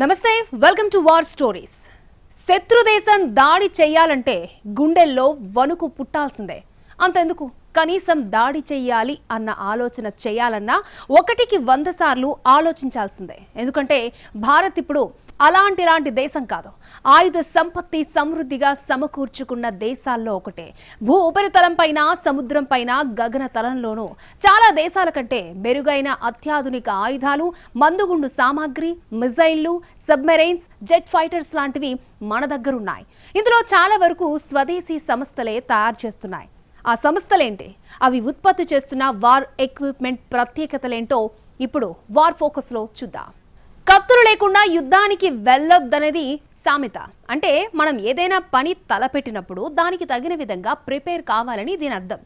నమస్తే welcome to war stories శత్రు దేశం దాడి చేయాలంటే గుండెల్లో వణుకు పుట్టాల్సిందే. అంతెందుకు? కనీసం దాడి చేయాలి అన్న ఆలోచన చేయాలన్నా ఒకటికి వంద సార్లు ఆలోచించాల్సిందే. ఎందుకంటే భారత్ ఇప్పుడు అలాంటి లాంటి దేశం కాదు. ఆయుధ సంపత్తి సమృద్ధిగా సమకూర్చుకున్న దేశాల్లో ఒకటే. భూ ఉపరితలం పైన సముద్రం పైన గగన తలంలోనూ చాలా దేశాల కంటే మెరుగైన అత్యాధునిక ఆయుధాలు మందుగుండు సామాగ్రి మిజైళ్ళు సబ్మెరైన్స్ జెట్ ఫైటర్స్ లాంటివి మన దగ్గరున్నాయి. ఇందులో చాలా వరకు స్వదేశీ సంస్థలే తయారు చేస్తున్నాయి. ఆ సంస్థలేంటి? అవి ఉత్పత్తి చేస్తున్న వార్ ఎక్విప్మెంట్ ప్రత్యేకతలేంటో ఇప్పుడు వార్ ఫోకస్లో చూద్దాం. కత్తులు లేకుండా యుద్ధానికి వెళ్ళొద్దనేది సామెత. అంటే మనం ఏదైనా పని తలపెట్టినప్పుడు దానికి తగిన విధంగా ప్రిపేర్ కావాలని దీని అర్థం.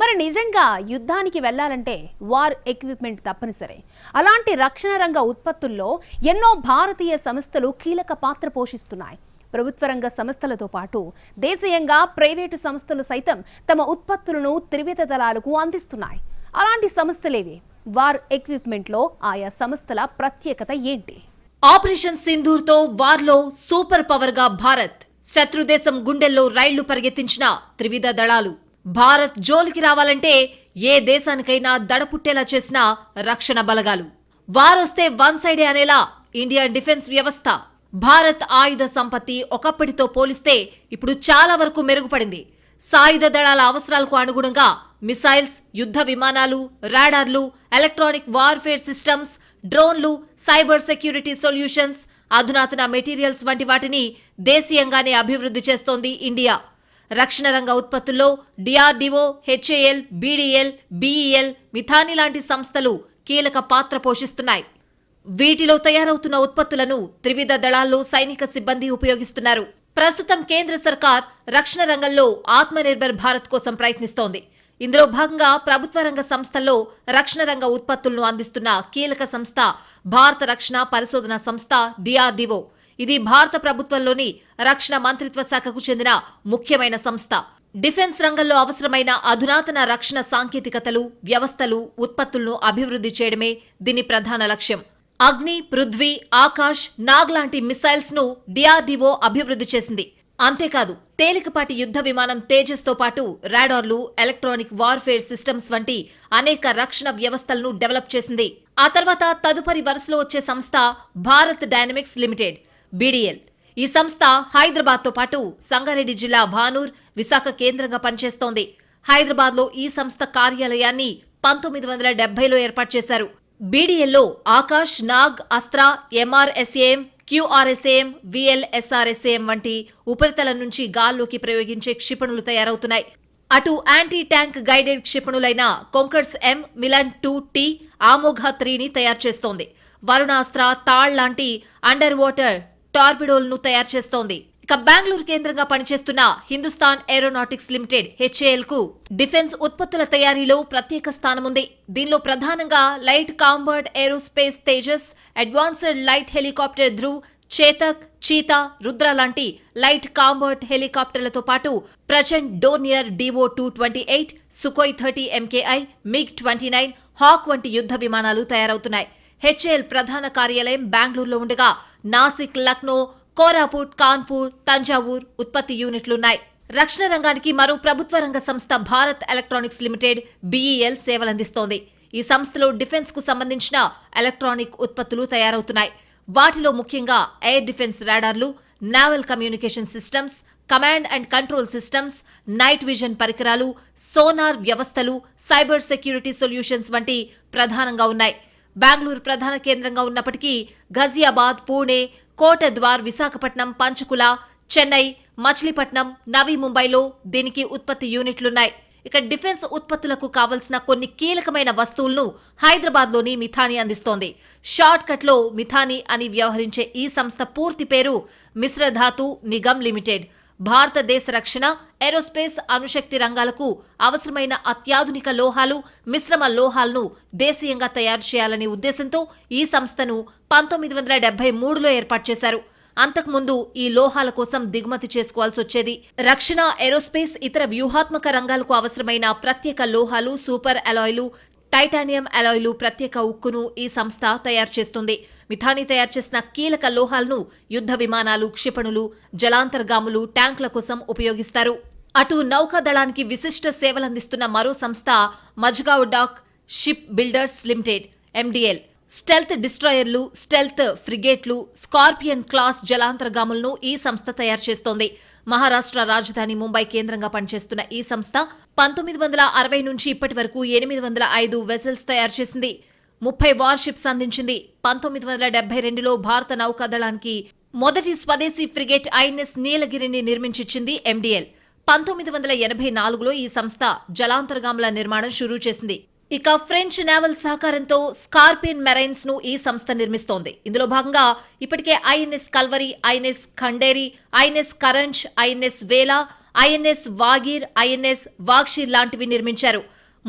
మరి నిజంగా యుద్ధానికి వెళ్ళాలంటే వార్ ఎక్విప్మెంట్ తప్పనిసరి. అలాంటి రక్షణ రంగ ఉత్పత్తుల్లో ఎన్నో భారతీయ సంస్థలు కీలక పాత్ర పోషిస్తున్నాయి. ప్రభుత్వ రంగ సంస్థలతో పాటు దేశీయంగా ప్రైవేటు సంస్థలు సైతం తమ ఉత్పత్తులను త్రివిధ దళాలకు అందిస్తున్నాయి. అలాంటి సంస్థలేవి? వార్ ఎక్విప్మెంట్లో ఆయా సంస్థల ప్రత్యేకత ఏంటి? ఆపరేషన్ సింధూర్తో వార్లో సూపర్ పవర్గా భారత్. శత్రుదేశం గుండెల్లో రైళ్ళు పరిగెత్తించిన త్రివిధ దళాలు. భారత్ జోలికి రావాలంటే ఏ దేశానికైనా దడపుట్టేలా చేసిన రక్షణ బలగాలు. వారొస్తే వన్ సైడే అనేలా ఇండియా డిఫెన్స్ వ్యవస్థ. భారత్ ఆయుధ సంపత్తి ఒకప్పటితో పోలిస్తే ఇప్పుడు చాలా వరకు మెరుగుపడింది. సాయుధ దళాల అవసరాలకు అనుగుణంగా మిసైల్స్ యుద్ధ విమానాలు రాడార్లు ఎలక్ట్రానిక్ వార్ఫేర్ సిస్టమ్స్ డ్రోన్లు సైబర్ సెక్యూరిటీ సొల్యూషన్స్ అధునాతన మెటీరియల్స్ వంటి వాటిని దేశీయంగానే అభివృద్ధి చేస్తోంది ఇండియా. రక్షణ రంగ ఉత్పత్తుల్లో DRDO HAL BDL BEL Midhani లాంటి సంస్థలు కీలక పాత్ర పోషిస్తున్నాయి. వీటిలో తయారవుతున్న ఉత్పత్తులను త్రివిధ దళాల్లో సైనిక సిబ్బంది ఉపయోగిస్తున్నారు. ప్రస్తుతం కేంద్ర సర్కార్ రక్షణ రంగంలో ఆత్మనిర్భర్ భారత్ కోసం ప్రయత్నిస్తోంది. ఇందులో భాగంగా ప్రభుత్వ రంగ సంస్థల్లో రక్షణ రంగ ఉత్పత్తులను అందిస్తున్న కీలక సంస్థ భారత రక్షణ పరిశోధన సంస్థ డిఆర్డిఓ. ఇది భారత ప్రభుత్వంలోని రక్షణ మంత్రిత్వ శాఖకు చెందిన ముఖ్యమైన సంస్థ. డిఫెన్స్ రంగంలో అవసరమైన అధునాతన రక్షణ సాంకేతికతలు వ్యవస్థలు ఉత్పత్తులను అభివృద్ధి చేయడమే దీని ప్రధాన లక్ష్యం. అగ్ని పృథ్వీ ఆకాష్ నాగ్ లాంటి మిసైల్స్ను డిఆర్డీఓ అభివృద్ధి చేసింది. అంతేకాదు తేలికపాటి యుద్ధ విమానం తేజస్తో పాటు రాడార్లు ఎలక్ట్రానిక్ వార్ఫేర్ సిస్టమ్స్ వంటి అనేక రక్షణ వ్యవస్థలను డెవలప్ చేసింది. ఆ తర్వాత తదుపరి వరుసలో వచ్చే సంస్థ భారత్ డైనమిక్స్ లిమిటెడ్ బీడీఎల్. ఈ సంస్థ హైదరాబాద్తో పాటు సంగారెడ్డి జిల్లా భానూర్ విశాఖ కేంద్రంగా పనిచేస్తోంది. హైదరాబాద్లో ఈ సంస్థ కార్యాలయాన్ని పంతొమ్మిది వందల డెబ్బైలో ఏర్పాటు చేశారు. బీడీఎల్లో ఆకాష్ నాగ్ అస్త్రా ఎంఆర్ఎస్ఏఎం క్యూఆర్ఎస్ఏఎం విఎల్ఎస్ఆర్ఎస్ఏఎం వంటి ఉపరితలం నుంచి గాల్లోకి ప్రయోగించే క్షిపణులు తయారవుతున్నాయి. అటు anti tank guided క్షిపణులైన Konkurs M Milan two T Amogha త్రీని తయారు చేస్తోంది. వరుణాస్త్ర తాళ్ లాంటి అండర్ వాటర్ టార్పిడోల్ను తయారు చేస్తోంది. ఇక బెంగళూరు కేంద్రంగా పనిచేస్తున్న హిందుస్థాన్ ఏరోనాటిక్స్ లిమిటెడ్ హెచ్ఏఎల్కు డిఫెన్స్ ఉత్పత్తుల తయారీలో ప్రత్యేక స్థానముంది. దీనిలో ప్రధానంగా light combat aerospace Tejas advanced light helicopter Dhruv Chetak Cheetah Rudra లాంటి లైట్ కాంబర్ట్ హెలికాప్టర్లతో పాటు Prachand Dornier DO two twenty eight Sukhoi thirty MKI MiG twenty nine Hawk వంటి యుద్ధ విమానాలు తయారవుతున్నాయి. హెచ్ఏఎల్ ప్రధాన కార్యాలయం బెంగళూరులో ఉండగా నాసిక్ లక్నో కోరాపుట్ కాన్పూర్ తంజావూర్ ఉత్పత్తి యూనిట్లున్నాయి. రక్షణ రంగానికి మరో ప్రభుత్వ రంగ సంస్థ భారత్ ఎలక్ట్రానిక్స్ లిమిటెడ్ బీఈఎల్ సేవలందిస్తోంది. ఈ సంస్థలో డిఫెన్స్కు సంబంధించిన ఎలక్ట్రానిక్ ఉత్పత్తులు తయారవుతున్నాయి. వాటిలో ముఖ్యంగా air defence రాడార్లు naval communication systems command and control systems night vision పరికరాలు సోనార్ వ్యవస్థలు సైబర్ సెక్యూరిటీ సొల్యూషన్స్ వంటి ప్రధానంగా ఉన్నాయి. బెంగళూరు ప్రధాన కేంద్రంగా ఉన్నప్పటికీ ఘజియాబాద్ పూణే కోటద్వార్ విశాఖపట్నం పంచకుల చెన్నై మచిలీపట్నం నవీ ముంబైలో దీనికి ఉత్పత్తి యూనిట్లున్నాయి. ఇక డిఫెన్స్ ఉత్పత్తులకు కావలసిన కొన్ని కీలకమైన వస్తువులను హైదరాబాద్లోని మిథాని అందిస్తోంది. షార్ట్ కట్లో మిథాని అని వ్యవహరించే ఈ సంస్థ పూర్తి పేరు మిశ్రధాతు నిగమ్ లిమిటెడ్. భారతదేశ రక్షణ ఏరోస్పేస్ అణుశక్తి రంగాలకు అవసరమైన అత్యాధునిక లోహాలు మిశ్రమ లోహాలను దేశీయంగా తయారు చేయాలనే ఉద్దేశంతో ఈ సంస్థను పంతొమ్మిది వందల డెబ్బై మూడులో ఏర్పాటు చేశారు. అంతకుముందు ఈ లోహాల కోసం దిగుమతి చేసుకోవాల్సి వచ్చేది. రక్షణ ఏరోస్పేస్ ఇతర వ్యూహాత్మక రంగాలకు అవసరమైన ప్రత్యేక లోహాలు సూపర్ అలాయ్లు టైటానియం అలాయ్లు ప్రత్యేక ఉక్కును ఈ సంస్థ తయారు చేస్తుంది. మిథాని తయారు చేసిన కీలక లోహాలను యుద్ధ విమానాలు క్షిపణులు జలాంతర్గాములు ట్యాంకుల కోసం ఉపయోగిస్తారు. అటు నౌకాదళానికి విశిష్ట సేవలందిస్తున్న మరో సంస్థ Mazagon dock ship builders limited MDL stealth డిస్ట్రాయర్లు stealth ఫ్రిగేట్లు స్కార్పియన్ క్లాస్ జలాంతర్గాములను ఈ సంస్థ తయారు చేస్తోంది. మహారాష్ట్ర రాజధాని ముంబై కేంద్రంగా పనిచేస్తున్న ఈ సంస్థ పంతొమ్మిది వందల అరవై నుంచి ఇప్పటి వరకు ఎనిమిది వందల ఐదు వెసల్స్ తయారు చేసింది. ముప్పై వార్షిప్స్ అందించింది. పంతొమ్మిది వందల డెబ్బై రెండులో భారత నౌకాదళానికి మొదటి స్వదేశీ ఫ్రిగేట్ ఐఎన్ఎస్ నీలగిరిని నిర్మించిచ్చింది ఎండిఎల్ పంతొమ్మిది వందల ఎనభై నాలుగులో ఈ సంస్థ జలాంతర్గాముల నిర్మాణం షురూ చేసింది. ఇక ఫ్రెంచ్ నేవల్ సహకారంతో స్కార్పియన్ మెరైన్స్ను ఈ సంస్థ నిర్మిస్తోంది. ఇందులో భాగంగా ఇప్పటికే INS Kalvari INS Khanderi INS Karanj INS Vela INS Vagir INS Vagsheer లాంటివి నిర్మించారు.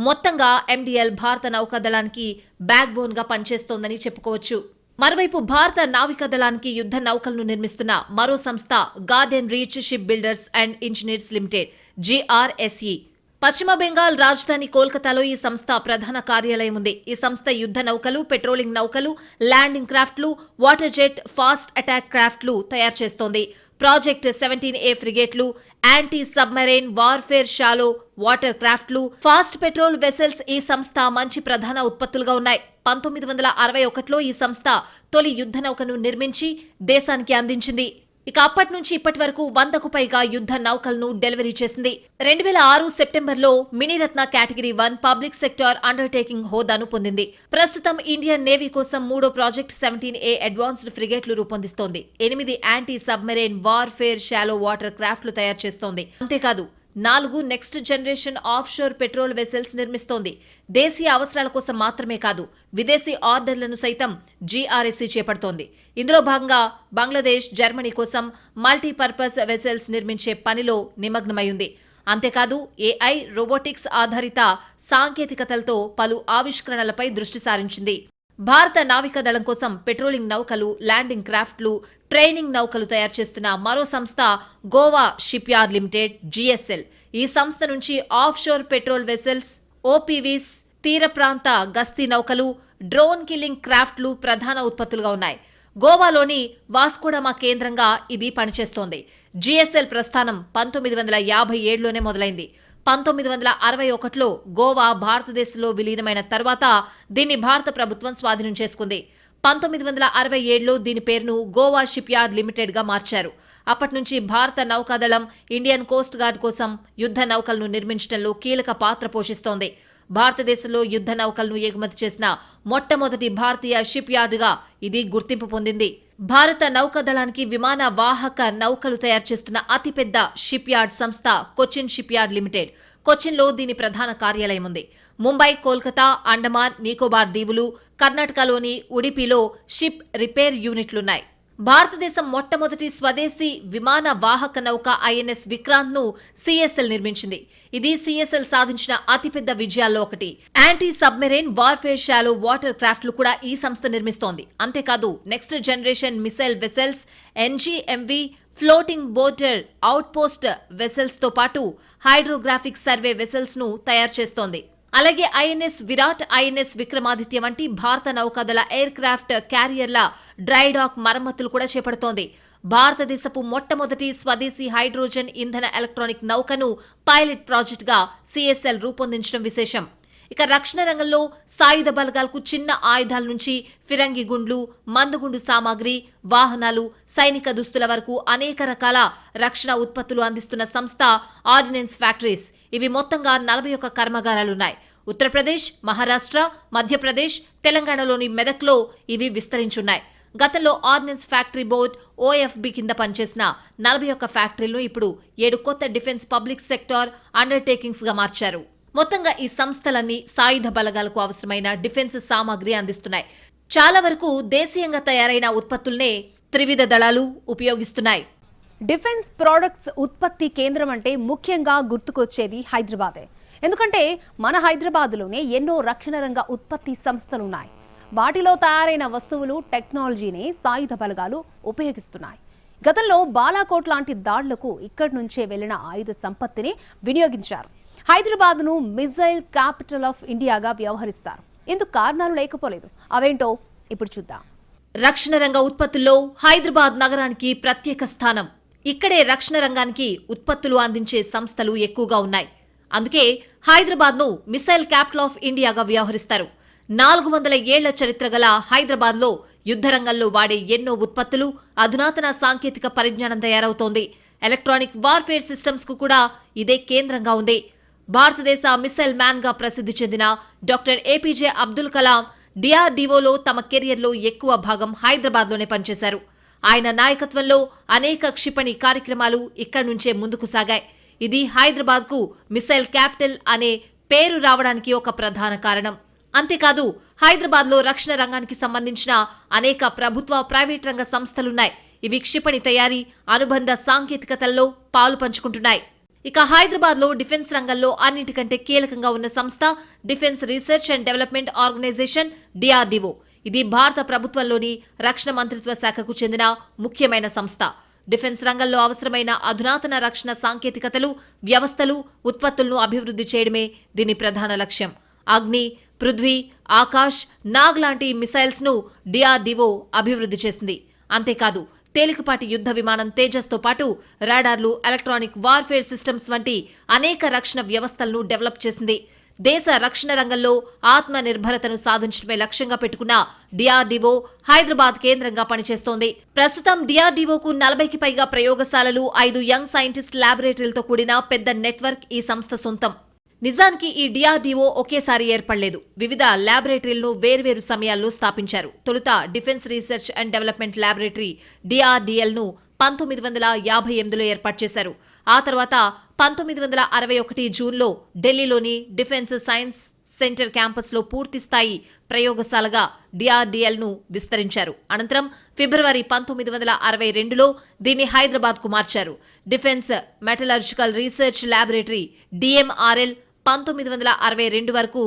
మొత్తంగా ఎండిఎల్ భారత నౌకాదళానికి బ్యాక్ బోన్గా పనిచేస్తోందని చెప్పుకోవచ్చు. మరోవైపు భారత నావికాదళానికి యుద్ధ నౌకలను నిర్మిస్తున్న మరో సంస్థ garden reach ship builders and engineers limited GRSE పశ్చిమ బెంగాల్ రాజధాని కోల్కతాలో ఈ సంస్థ ప్రధాన కార్యాలయం ఉంది. ఈ సంస్థ యుద్ధ నౌకలు పెట్రోలింగ్ నౌకలు ల్యాండింగ్ క్రాఫ్ట్లు వాటర్ జెట్ ఫాస్ట్ అటాక్ క్రాఫ్ట్లు తయారు చేస్తోంది. Project seventeen A ఫ్రిగేట్లు anti submarine warfare shallow water క్రాఫ్ట్లు fast patrol vessels ఈ సంస్థ మంచి ప్రధాన ఉత్పత్తులుగా ఉన్నాయి. పంతొమ్మిది వందల అరవై ఒకటిలో ఈ సంస్థ తొలి యుద్ధ నౌకను నిర్మించి దేశానికి అందించింది. ఇక అప్పటి నుంచి ఇప్పటి వరకు వందకు పైగా యుద్ధ నౌకలను డెలివరీ చేసింది. రెండు వేల ఆరు సెప్టెంబర్లో Miniratna category one public sector undertaking హోదాను పొందింది. ప్రస్తుతం ఇండియన్ నేవీ కోసం మూడో ప్రాజెక్ట్ సెవెంటీన్ ఏ అడ్వాన్స్డ్ ఫ్రిగేట్లు రూపొందిస్తోంది. ఎనిమిది anti submarine warfare shallow water క్రాఫ్ట్లు తయారు చేస్తోంది. అంతేకాదు నాలుగు next generation offshore patrol vessels నిర్మిస్తోంది. దేశీయ అవసరాల కోసం మాత్రమే కాదు విదేశీ ఆర్డర్లను సైతం జీఆర్ఎస్సీ చేపడుతోంది. ఇందులో భాగంగా బంగ్లాదేశ్ జర్మనీ కోసం మల్టీపర్పస్ వెసెల్స్ నిర్మించే పనిలో నిమగ్నమైంది అంతేకాదు ఏఐ రోబోటిక్స్ ఆధారిత సాంకేతికతలతో పలు ఆవిష్కరణలపై దృష్టి సారించింది. భారత నావికాదళం కోసం పెట్రోలింగ్ నౌకలు ల్యాండింగ్ క్రాఫ్ట్లు ట్రైనింగ్ నౌకలు తయారు చేస్తున్న మరో సంస్థ Goa shipyard limited GSL. ఈ సంస్థ నుంచి offshore patrol vessels OPVs తీర ప్రాంత గస్తీ నౌకలు డ్రోన్ కిల్లింగ్ క్రాఫ్ట్లు ప్రధాన ఉత్పత్తులుగా ఉన్నాయి. గోవాలోని వాస్కోడమా కేంద్రంగా ఇది పనిచేస్తోంది. జిఎస్ఎల్ ప్రస్థానం పంతొమ్మిది వందల యాభై ఏడులోనే మొదలైంది. పంతొమ్మిది వందల అరవై ఒకటిలో గోవా భారతదేశంలో విలీనమైన తర్వాత దీన్ని భారత ప్రభుత్వం స్వాధీనం చేసుకుంది. పంతొమ్మిది వందల అరవై ఏడులో దీని పేరును గోవా షిప్ యార్డ్ లిమిటెడ్గా మార్చారు. అప్పటి నుంచి భారత నౌకాదళం ఇండియన్ కోస్ట్ గార్డ్ కోసం యుద్ధ నౌకలను నిర్మించడంలో కీలక పాత్ర పోషిస్తోంది. భారతదేశంలో యుద్ధ నౌకలను ఎగుమతి చేసిన మొట్టమొదటి భారతీయ షిప్ యార్డుగా ఇది గుర్తింపు పొందింది. భారత నౌకాదళానికి విమాన వాహక నౌకలు తయారు చేస్తున్న అతిపెద్ద షిప్ యార్డ్ సంస్థ కొచ్చిన్ షిప్ యార్డ్ లిమిటెడ్. కొచ్చిన్లో దీని ప్రధాన కార్యాలయం ఉంది. ముంబై కోల్కతా అండమాన్ నికోబార్ దీవులు కర్ణాటకలోని ఉడిపిలో షిప్ రిపేర్ యూనిట్లున్నాయి. భారతదేశం మొట్టమొదటి స్వదేశీ విమాన వాహక నౌక ఐఎన్ఎస్ విక్రాంత్ను సిఎస్ఎల్ నిర్మించింది. ఇది సిఎస్ఎల్ సాధించిన అతిపెద్ద విజయాల్లో ఒకటి. Anti submarine warfare shallow water క్రాఫ్ట్లు కూడా ఈ సంస్థ నిర్మిస్తోంది. అంతేకాదు next generation missile vessels NGMV floating border outpost వెసెల్స్తో వెసెల్స్తో పాటు హైడ్రోగ్రాఫిక్ సర్వే వెసెల్స్ను తయారు చేస్తోంది. అలాగే ఐఎన్ఎస్ విరాట్ ఐఎన్ఎస్ విక్రమాదిత్య వంటి భారత నౌకాదళ ఎయిర్ క్రాఫ్ట్ క్యారియర్ల డ్రైడాక్ మరమ్మతులు కూడా చేపడుతోంది. భారతదేశపు మొట్టమొదటి స్వదేశీ హైడ్రోజన్ ఇంధన ఎలక్ట్రానిక్ నౌకను పైలట్ ప్రాజెక్టుగా సిఎస్ఎల్ రూపొందించడం విశేషం. ఇక రక్షణ రంగంలో సాయుధ బలగాలకు చిన్న ఆయుధాల నుంచి ఫిరంగి గుండ్లు మందుగుండు సామాగ్రి వాహనాలు సైనిక దుస్తుల వరకు అనేక రకాల రక్షణ ఉత్పత్తులు అందిస్తున్న సంస్థ ఆర్డినెన్స్ ఫ్యాక్టరీస్. ఇవి మొత్తంగా నలభై ఒక్క కర్మాగారాలున్నాయి. ఉత్తరప్రదేశ్ మహారాష్ట్ర మధ్యప్రదేశ్ తెలంగాణలోని మెదక్లో ఇవి విస్తరించున్నాయి. గతంలో ఆర్డినెన్స్ ఫ్యాక్టరీ బోర్డ్ ఓఎఫ్బి కింద పనిచేసిన నలభై ఒక్క ఫ్యాక్టరీలను ఇప్పుడు ఏడు కొత్త డిఫెన్స్ పబ్లిక్ సెక్టార్ అండర్టేకింగ్స్గా మార్చారు. మొత్తంగా ఈ సంస్థలన్నీ సాయుధ బలగాలకు అవసరమైన డిఫెన్స్ సామాగ్రి అందిస్తున్నాయి. చాలా వరకు దేశీయంగా తయారైన ఉత్పత్తుల్నే త్రివిధ దళాలు ఉపయోగిస్తున్నాయి. డిఫెన్స్ ప్రోడక్ట్స్ ఉత్పత్తి కేంద్రం అంటే ముఖ్యంగా గుర్తుకొచ్చేది హైదరాబాదే. ఎందుకంటే మన హైదరాబాద్లోనే ఎన్నో రక్షణ రంగ ఉత్పత్తి సంస్థలు ఉన్నాయి వాటిలో తయారైన వస్తువులు టెక్నాలజీని సాయుధ బలగాలు ఉపయోగిస్తున్నాయి. గతంలో బాలాకోట్ లాంటి దాడులకు ఇక్కడి నుంచే వెళ్ళిన ఆయుధ సంపత్తిని వినియోగించారు. హైదరాబాద్ను మిజైల్ క్యాపిటల్ ఆఫ్ ఇండియాగా వ్యవహరిస్తారు. ఇందుకు కారణాలు లేకపోలేదు. అవేంటో ఇప్పుడు చూద్దాం. రక్షణ రంగ ఉత్పత్తుల్లో హైదరాబాద్ నగరానికి ప్రత్యేక స్థానం. ఇక్కడే రక్షణ రంగానికి ఉత్పత్తులు అందించే సంస్థలు ఎక్కువగా ఉన్నాయి. అందుకే హైదరాబాద్ను మిసైల్ క్యాపిటల్ ఆఫ్ ఇండియాగా వ్యవహరిస్తారు. నాలుగు వందల ఏళ్ళ చరిత్ర గల హైదరాబాద్లో యుద్ధరంగంలో వాడే ఎన్నో ఉత్పత్తులు అధునాతన సాంకేతిక పరిజ్ఞానం తయారవుతోంది. ఎలక్ట్రానిక్ వార్ఫేర్ సిస్టమ్స్కు కూడా ఇదే కేంద్రంగా ఉంది. భారతదేశ మిసైల్ మ్యాన్గా ప్రసిద్ధి చెందిన డాక్టర్ ఏపీజే అబ్దుల్ కలాం డిఆర్డీఓలో తమ కెరియర్లో ఎక్కువ భాగం హైదరాబాద్లోనే పనిచేశారు. ఆయన నాయకత్వంలో అనేక క్షిపణి కార్యక్రమాలు ఇక్కడి నుంచే ముందుకు సాగాయి. ఇది హైదరాబాద్కు మిసైల్ క్యాపిటల్ అనే పేరు రావడానికి ఒక ప్రధాన కారణం. అంతేకాదు హైదరాబాద్లో రక్షణ రంగానికి సంబంధించిన అనేక ప్రభుత్వ ప్రైవేట్ రంగ సంస్థలున్నాయి. ఇవి క్షిపణి తయారీ అనుబంధ సాంకేతికతల్లో పాలు పంచుకుంటున్నాయి. ఇక హైదరాబాద్లో డిఫెన్స్ రంగంలో అన్నిటికంటే కీలకంగా ఉన్న సంస్థ defence research and development organisation DRDO. ఇది భారత ప్రభుత్వంలోని రక్షణ మంత్రిత్వ శాఖకు చెందిన ముఖ్యమైన సంస్థ. డిఫెన్స్ రంగంలో అవసరమైన అధునాతన రక్షణ సాంకేతికతలు వ్యవస్థలు ఉత్పత్తులను అభివృద్ధి చేయడమే దీని ప్రధాన లక్ష్యం. అగ్ని పృథ్వీ ఆకాష్ నాగ్ లాంటి మిసైల్స్ను డిఆర్డీఓ అభివృద్ధి చేసింది. అంతేకాదు తేలికపాటి యుద్ధ విమానం తేజస్తో పాటు రాడార్లు ఎలక్ట్రానిక్ వార్ఫేర్ సిస్టమ్స్ వంటి అనేక రక్షణ వ్యవస్థలను డెవలప్ చేసింది. దేశ రక్షణ రంగంలో ఆత్మ నిర్భరతను సాధించడమే లక్ష్యంగా పెట్టుకున్న డిఆర్డీఓ హైదరాబాద్ కేంద్రంగా పనిచేస్తోంది. ప్రస్తుతం డిఆర్డీఓకు నలభైకి పైగా ప్రయోగశాలలు ఐదు యంగ్ సైంటిస్ట్ ల్యాబొరేటరీలతో కూడిన పెద్ద నెట్వర్క్ ఈ సంస్థ సొంతం. నిజానికి ఈ డిఆర్డీఓ ఒకేసారి ఏర్పడలేదు. వివిధ ల్యాబొరేటరీలను వేర్వేరు సమయాల్లో స్థాపించారు. తొలుత defence research and development laboratory డిఆర్డీఎల్ను పంతొమ్మిది వందల యాభై ఎనిమిదిలో ఏర్పాటు చేశారు. ఆ తర్వాత పంతొమ్మిది వందల అరవై ఒకటి జూన్లో ఢిల్లీలోని డిఫెన్స్ సైన్స్ సెంటర్ క్యాంపస్లో పూర్తి స్థాయి ప్రయోగశాలగా డిఆర్డీఎల్ను విస్తరించారు. అనంతరం ఫిబ్రవరి పంతొమ్మిది వందల అరవై రెండులో దీన్ని హైదరాబాద్కు మార్చారు. Defence metallurgical research laboratory DMRL పంతొమ్మిది వందల అరవై రెండు వరకు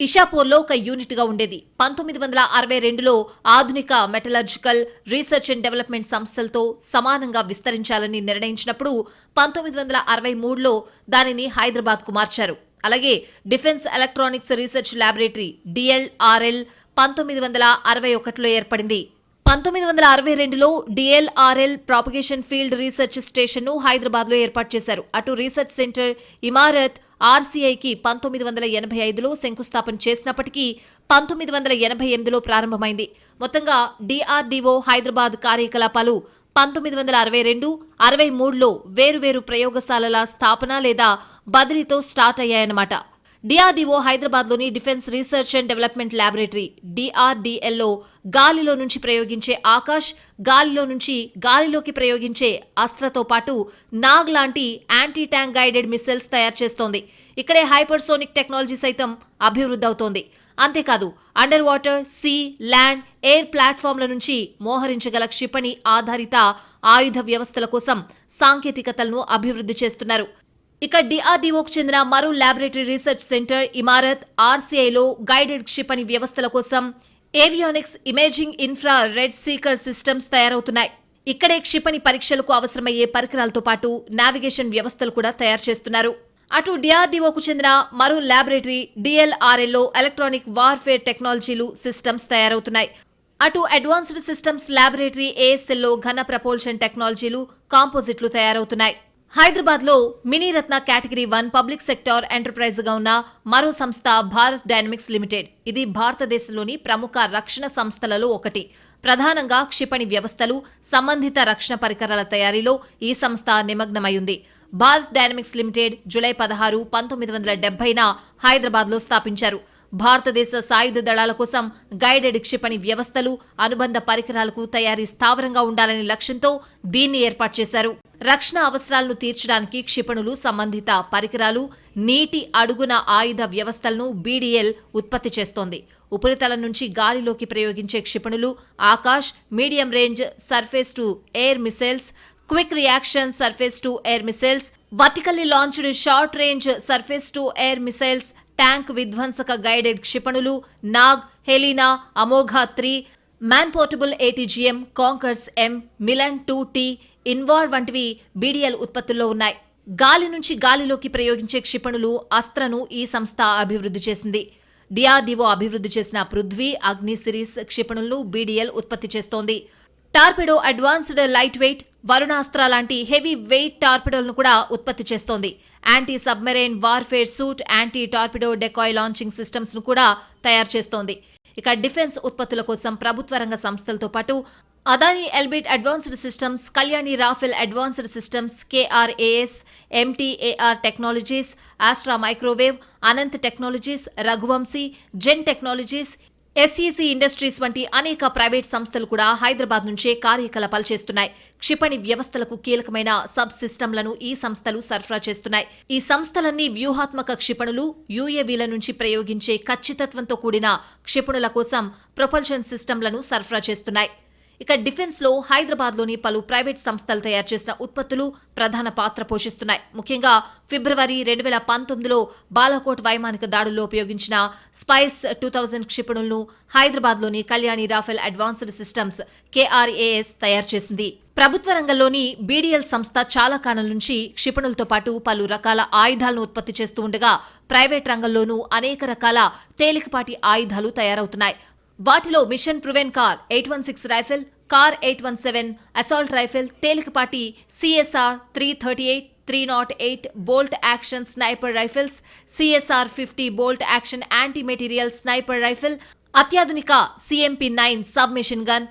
ఇషాపూర్లో ఒక యూనిట్గా ఉండేది. పంతొమ్మిది వందల అరవై రెండులో ఆధునిక మెటలర్జికల్ రీసెర్చ్ అండ్ డెవలప్మెంట్ సంస్థలతో సమానంగా విస్తరించాలని నిర్ణయించినప్పుడు పంతొమ్మిది వందల అరవై మూడులో దానిని హైదరాబాద్కు మార్చారు. అలాగే defence electronics research laboratory DLRL పంతొమ్మిది వందల అరవై ఒకటిలో ఏర్పడింది. పంతొమ్మిది వందల అరవై రెండులో డిఎల్ఆర్ఎల్ ప్రాపగేషన్ ఫీల్డ్ రీసెర్చ్ స్టేషన్ను హైదరాబాద్లో ఏర్పాటు చేశారు. అటు రీసెర్చ్ సెంటర్ ఇమారత్ ఆర్సీఐకి పంతొమ్మిది వందల ఎనభై ఐదులో శంకుస్థాపన చేసినప్పటికీ పంతొమ్మిది వందల ఎనభై ఎనిమిదిలో ప్రారంభమైంది. మొత్తంగా డిఆర్డీఓ హైదరాబాద్ కార్యకలాపాలు పంతొమ్మిది వందల అరవై రెండు అరవై మూడులో వేరువేరు ప్రయోగశాలల స్థాపన లేదా బదిలీతో స్టార్ట్ అయ్యాయన్నమాట. డిఆర్డీఓ హైదరాబాద్లోని defence research and development laboratory డిఆర్డీఎల్లో గాలిలో నుంచి ప్రయోగించే ఆకాష్ గాలిలో నుంచి గాలిలోకి ప్రయోగించే అస్త్రతో పాటు నాగ్ లాంటి యాంటీ ట్యాంక్ గైడెడ్ మిస్సైల్స్ తయారు చేస్తోంది. ఇక్కడే హైపర్సోనిక్ టెక్నాలజీ సైతం అభివృద్ధి అవుతోంది. అంతేకాదు underwater sea land air ప్లాట్ఫామ్ల నుంచి మోహరించగల క్షిపణి ఆధారిత ఆయుధ వ్యవస్థల కోసం సాంకేతికతలను అభివృద్ధి చేస్తున్నారు. ఇక డిఆర్డీఓకు చెందిన మరో ల్యాబొరేటరీ రీసెర్చ్ సెంటర్ ఇమారత్ ఆర్సీఐలో గైడెడ్ క్షిపణి వ్యవస్థల కోసం avionics imaging infrared seeker systems తయారవుతున్నాయి. ఇక్కడే క్షిపణి పరీక్షలకు అవసరమయ్యే పరికరాలతో పాటు నావిగేషన్ వ్యవస్థలు కూడా తయారు చేస్తున్నారు. అటు డిఆర్డీఓకు చెందిన మరో ల్యాబొరేటరీ డిఎల్ఆర్ఎల్లో ఎలక్ట్రానిక్ వార్ఫేర్ టెక్నాలజీలు సిస్టమ్స్ తయారవుతున్నాయి. అటు అడ్వాన్స్డ్ సిస్టమ్స్ ల్యాబొరేటరీ ఏఎస్ఎల్లో ఘన ప్రపోల్షన్ టెక్నాలజీలు కాంపోజిట్లు తయారవుతున్నాయి. హైదరాబాద్లో Miniratna category one public sector ఎంటర్ప్రైజ్గా ఉన్న మరో సంస్థ భారత్ డైనమిక్స్ లిమిటెడ్. ఇది భారతదేశంలోని ప్రముఖ రక్షణ సంస్థలలో ఒకటి. ప్రధానంగా క్షిపణి వ్యవస్థలు సంబంధిత రక్షణ పరికరాల తయారీలో ఈ సంస్థ నిమగ్నమైంది భారత్ డైనమిక్స్ లిమిటెడ్ జూలై పదహారు పంతొమ్మిది వందల డెబ్బైన హైదరాబాద్లో స్థాపించారు. భారతదేశ సాయుధ దళాల కోసం గైడెడ్ క్షిపణి వ్యవస్థలు అనుబంధ పరికరాలకు తయారీ స్థావరంగా ఉండాలనే లక్ష్యంతో దీన్ని ఏర్పాటు చేశారు. రక్షణ అవసరాలను తీర్చడానికి క్షిపణులు సంబంధిత పరికరాలు నీటి అడుగున ఆయుధ వ్యవస్థలను బీడీఎల్ ఉత్పత్తి చేస్తోంది. ఉపరితలం నుంచి గాలిలోకి ప్రయోగించే క్షిపణులు Akash medium range surface to air missiles quick reaction surface to air missiles vertically launched short range surface to air missiles tank విధ్వంసక గైడెడ్ క్షిపణులు Nag Helina Amogha three man portable ATGM Konkurs M Milan two T Invar వంటివి BDL ఉత్పత్తుల్లో ఉన్నాయి. గాలి నుంచి గాలిలోకి ప్రయోగించే క్షిపణులు అస్త్రను ఈ సంస్థ అభివృద్ధి చేసింది. డిఆర్డీఓ అభివృద్ధి చేసిన పృథ్వీ అగ్ని సిరీస్ క్షిపణులను బీడీఎల్ ఉత్పత్తి చేస్తోంది. Torpedo advanced light weight Varunastra లాంటి హెవీ వెయిట్ టార్పిడోలను కూడా ఉత్పత్తి చేస్తోంది. Anti submarine warfare suite anti torpedo decoy launching సిస్టమ్స్ను కూడా తయారు చేస్తోంది. ఇక డిఫెన్స్ ఉత్పత్తుల కోసం ప్రభుత్వ రంగ సంస్థలతో పాటు Adani Elbit advanced systems Kalyani Rafael advanced systems KRAS MTAR technologies Astra microwave Anant technologies Raghuvanshi Zen technologies SEC industries వంటి అనేక ప్రైవేట్ సంస్థలు కూడా హైదరాబాద్ నుంచే కార్యకలాపాలు చేస్తున్నాయి. క్షిపణి వ్యవస్థలకు కీలకమైన సబ్ సిస్టంలను ఈ సంస్థలు సరఫరా చేస్తున్నాయి. ఈ సంస్థలన్నీ వ్యూహాత్మక క్షిపణులు యూఏవీల నుంచి ప్రయోగించే ఖచ్చితత్వంతో కూడిన క్షిపణుల కోసం ప్రొపల్షన్ సిస్టంలను సరఫరా చేస్తున్నాయి. ఇక డిఫెన్స్లో హైదరాబాద్లోని పలు ప్రైవేట్ సంస్థలు తయారు చేసిన ఉత్పత్తులు ప్రధాన పాత్ర పోషిస్తున్నాయి. ముఖ్యంగా ఫిబ్రవరి రెండు వేల పంతొమ్మిదిలో బాలాకోట్ వైమానిక దాడుల్లో ఉపయోగించిన స్పైస్ టూ థౌజండ్ క్షిపణులను హైదరాబాద్లోని Kalyani Rafael advanced systems KRAS తయారు చేసింది. ప్రభుత్వ రంగంలోని బీడీఎల్ సంస్థ చాలా కాలం నుంచి క్షిపణులతో పాటు పలు రకాల ఆయుధాలను ఉత్పత్తి చేస్తూ ఉండగా ప్రైవేట్ రంగంలోనూ అనేక రకాల తేలికపాటి ఆయుధాలు తయారవుతున్నాయి. వాటిలో mission proven CAR eight one six rifle CAR eight one seven assault rifle తేలికపాటి CSR three thirty eight three nought eight bolt action sniper rifles CSR fifty bolt action anti material sniper rifle అత్యాధునిక CMP nine sub machine gun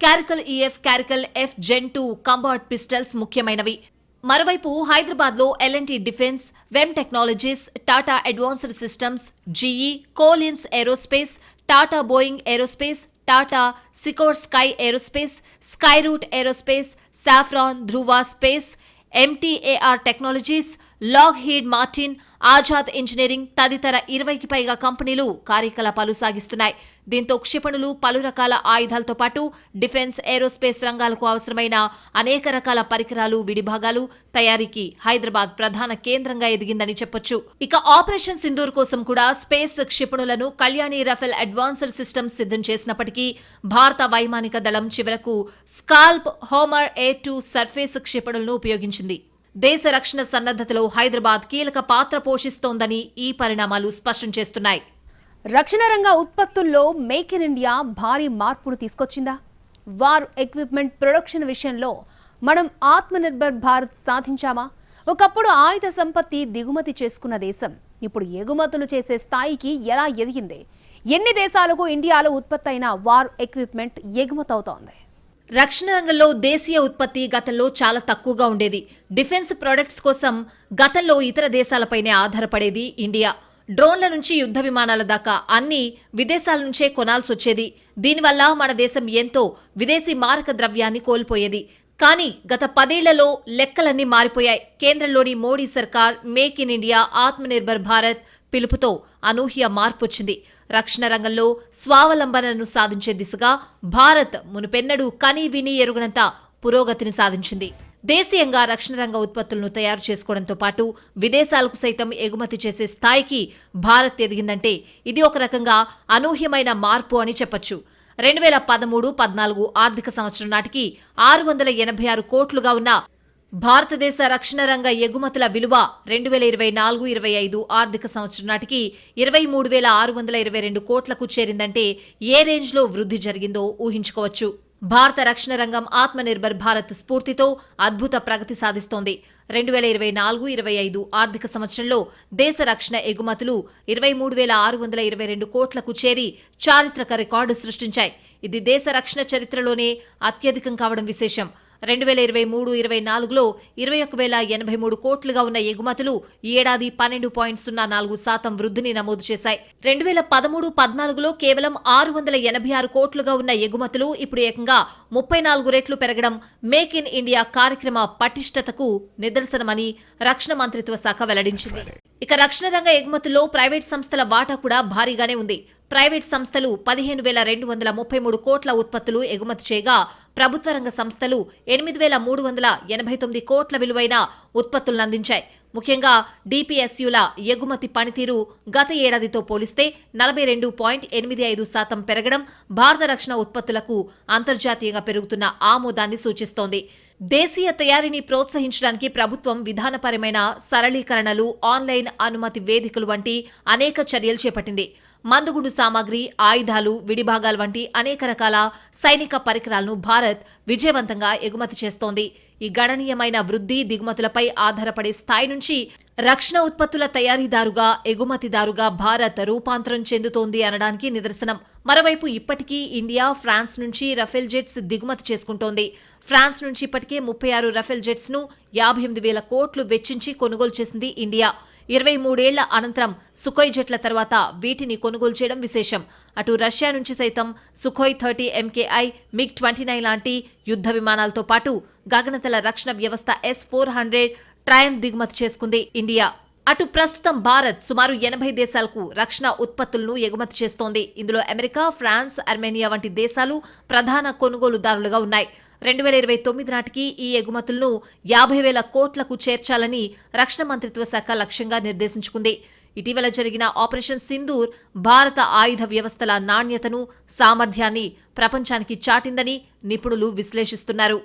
Caracal EF Caracal F Gen two combat pistols ముఖ్యమైనవి. మరోవైపు హైదరాబాద్లో LNT defence VEM technologies Tata advanced systems GE Collins aerospace Tata Boeing aerospace Tata Sikorsky aerospace Skyroot aerospace Safran Dhruva space MTAR technologies Lockheed Martin Azad engineering తదితర ఇరవైకి పైగా కంపెనీలు కార్యకలాపాలు సాగిస్తున్నాయి. దీంతో క్షిపణులు పలు రకాల ఆయుధాలతో పాటు డిఫెన్స్ ఏరోస్పేస్ రంగాలకు అవసరమైన అనేక రకాల పరికరాలు విడిభాగాలు తయారీకి హైదరాబాద్ ప్రధాన కేంద్రంగా ఎదిగిందని చెప్పొచ్చు. ఇక ఆపరేషన్ సింధూర్ కోసం కూడా స్పేస్ క్షిపణులను కళ్యాణి రఫెల్ అడ్వాన్స్డ్ సిస్టమ్ సిద్ధం చేసినప్పటికీ భారత వైమానిక దళం చివరకు SCALP Hammer air to surface క్షిపణులను ఉపయోగించింది. దేశ రక్షణ సన్నద్ధతలో హైదరాబాద్ కీలక పాత్ర పోషిస్తోందని ఈ పరిణామాలు స్పష్టం చేస్తున్నాయి. రక్షణ రంగ ఉత్పత్తుల్లో మేక్ ఇన్ ఇండియా భారీ మార్పును తీసుకొచ్చిందా? వార్ ఎక్విప్మెంట్ ప్రొడక్షన్ విషయంలో మనం ఆత్మనిర్భర్ భారత్ సాధించామా? ఒకప్పుడు ఆయుధ సంపత్తి దిగుమతి చేసుకున్న దేశం ఇప్పుడు ఎగుమతులు చేసే స్థాయికి ఎలా ఎదిగింది? ఎన్ని దేశాలకు ఇండియాలో ఉత్పత్తి అయిన వార్ ఎక్విప్మెంట్ ఎగుమతవుతోంది? రక్షణ రంగంలో దేశీయ ఉత్పత్తి గతంలో చాలా తక్కువగా ఉండేది. డిఫెన్స్ ప్రొడక్ట్స్ కోసం గతంలో ఇతర దేశాలపైనే ఆధారపడేది ఇండియా. డ్రోన్ల నుంచి యుద్ధ విమానాల దాకా అన్ని విదేశాల నుంచే కొనాల్సి వచ్చేది. దీనివల్ల మన దేశం ఎంతో విదేశీ మారక ద్రవ్యాన్ని కోల్పోయేది. కానీ గత పదేళ్ళలో లెక్కలన్నీ మారిపోయాయి. కేంద్రంలోని మోడీ సర్కార్ make in India Atmanirbhar Bharat పిలుపుతో అనూహ్య మార్పు వచ్చింది. రక్షణ రంగంలో స్వావలంబనను సాధించే దిశగా భారత్ మునుపెన్నడూ కని విని ఎరుగనంత పురోగతిని సాధించింది. దేశీయంగా రక్షణ రంగ ఉత్పత్తులను తయారు చేసుకోవడంతో పాటు విదేశాలకు సైతం ఎగుమతి చేసే స్థాయికి భారత్ ఎదిగిందంటే ఇది ఒక రకంగా అనూహ్యమైన మార్పు అని చెప్పొచ్చు. రెండు వేల పదమూడు పద్నాలుగు ఆర్థిక సంవత్సరం నాటికి ఆరు వందల ఎనభై ఆరు కోట్లుగా ఉన్న భారతదేశ రక్షణ రంగ ఎగుమతుల విలువ రెండు వేల ఇరవై నాలుగు ఇరవై ఐదు ఆర్థిక సంవత్సరం నాటికి ఇరవై మూడు వేల ఆరు వందల ఇరవై రెండు కోట్లకు చేరిందంటే ఏ రేంజ్లో వృద్ధి జరిగిందో ఊహించుకోవచ్చు. భారత రక్షణ రంగం ఆత్మనిర్భర్ భారత్ స్ఫూర్తితో అద్భుత ప్రగతి సాధిస్తోంది. రెండు వేల ఇరవై నాలుగు ఇరవై ఐదు ఆర్థిక సంవత్సరంలో దేశ రక్షణ ఎగుమతులు ఇరవై మూడు వేల ఆరు వందల ఇరవై రెండు కోట్లకు చేరి చారిత్రక రికార్డు సృష్టించాయి. ఇది దేశ రక్షణ చరిత్రలోనే అత్యధికం కావడం విశేషం. రెండు వేల ఇరవై మూడు ఇరవై నాలుగులో ఇరవై ఒక వేల ఎనభై మూడు కోట్లుగా ఉన్న ఎగుమతులు ఈ ఏడాది పన్నెండు పాయింట్ సున్నా నాలుగు శాతం వృద్ధిని నమోదు చేశాయి. రెండు వేల పదమూడు పద్నాలుగులో కేవలం ఆరు వందల ఎనభై ఆరు కోట్లుగా ఉన్న ఎగుమతులు ఇప్పుడు ఏకంగా ముప్పై నాలుగు రెట్లు పెరగడం మేక్ ఇన్ ఇండియా కార్యక్రమ పటిష్టతకు నిదర్శనమని రక్షణ మంత్రిత్వ శాఖ వెల్లడించింది. ఇక రక్షణ రంగ ఎగుమతుల్లో ప్రైవేట్ సంస్థల వాటా కూడా భారీగానే ఉంది. ప్రైవేట్ సంస్థలు పదిహేను వేల రెండు వందల ముప్పై మూడు కోట్ల ఉత్పత్తులు ఎగుమతి చేయగా ప్రభుత్వ రంగ సంస్థలు ఎనిమిది వేల మూడు వందల ఎనభై తొమ్మిది కోట్ల విలువైన ఉత్పత్తులను అందించాయి. ముఖ్యంగా డిపిఎస్యుల ఎగుమతి పనితీరు గత ఏడాదితో పోలిస్తే నలభై రెండు పాయింట్ ఎనిమిది ఐదు శాతం పెరగడం భారత రక్షణ ఉత్పత్తులకు అంతర్జాతీయంగా పెరుగుతున్న ఆమోదాన్ని సూచిస్తోంది. దేశీయ తయారీని ప్రోత్సహించడానికి ప్రభుత్వం విధానపరమైన సరళీకరణలు ఆన్లైన్ అనుమతి వేదికలు వంటి అనేక చర్యలు చేపట్టింది. మందుగుండు సామాగ్రి ఆయుధాలు విడిభాగాలు వంటి అనేక రకాల సైనిక పరికరాలను భారత్ విజయవంతంగా ఎగుమతి చేస్తోంది. ఈ గణనీయమైన వృద్ధి దిగుమతులపై ఆధారపడే స్థాయి నుంచి రక్షణ ఉత్పత్తుల తయారీదారుగా ఎగుమతిదారుగా భారత్ రూపాంతరం చెందుతోంది అనడానికి నిదర్శనం. మరోవైపు ఇప్పటికీ ఇండియా ఫ్రాన్స్ నుంచి రఫేల్ జెట్స్ దిగుమతి చేసుకుంటోంది. ఫ్రాన్స్ నుంచి ఇప్పటికే ముప్పై ఆరు రఫేల్ జెట్స్ను యాభై ఎనిమిది వేల కోట్లు వెచ్చించి కొనుగోలు చేసింది ఇండియా. ఇరవై మూడేళ్ళ అనంతరం సుఖోయ్ జెట్ల తర్వాత వీటిని కొనుగోలు చేయడం విశేషం. అటు రష్యా నుంచి సైతం Sukhoi thirty MKI MiG twenty nine లాంటి యుద్ధ విమానాలతో పాటు గగనతల రక్షణ వ్యవస్థ ఎస్ ఫోర్ హండ్రెడ్ ట్రయంఫ్ దిగుమతి చేసుకుంది ఇండియా. అటు ప్రస్తుతం భారత్ సుమారు ఎనభై దేశాలకు రక్షణ ఉత్పత్తులను ఎగుమతి చేస్తోంది. ఇందులో అమెరికా ఫ్రాన్స్ అర్మేనియా వంటి దేశాలు ప్రధాన కొనుగోలుదారులుగా ఉన్నాయి. రెండు వేల ఇరవై తొమ్మిది నాటికి ఈ ఎగుమతులను యాభై వేల కోట్లకు చేర్చాలని రక్షణ మంత్రిత్వ శాఖ లక్ష్యంగా నిర్దేశించుకుంది. ఇటీవల జరిగిన ఆపరేషన్ సింధూర్ భారత ఆయుధ వ్యవస్థల నాణ్యతను సామర్థ్యాన్ని ప్రపంచానికి చాటిందని నిపుణులు విశ్లేషిస్తున్నారు.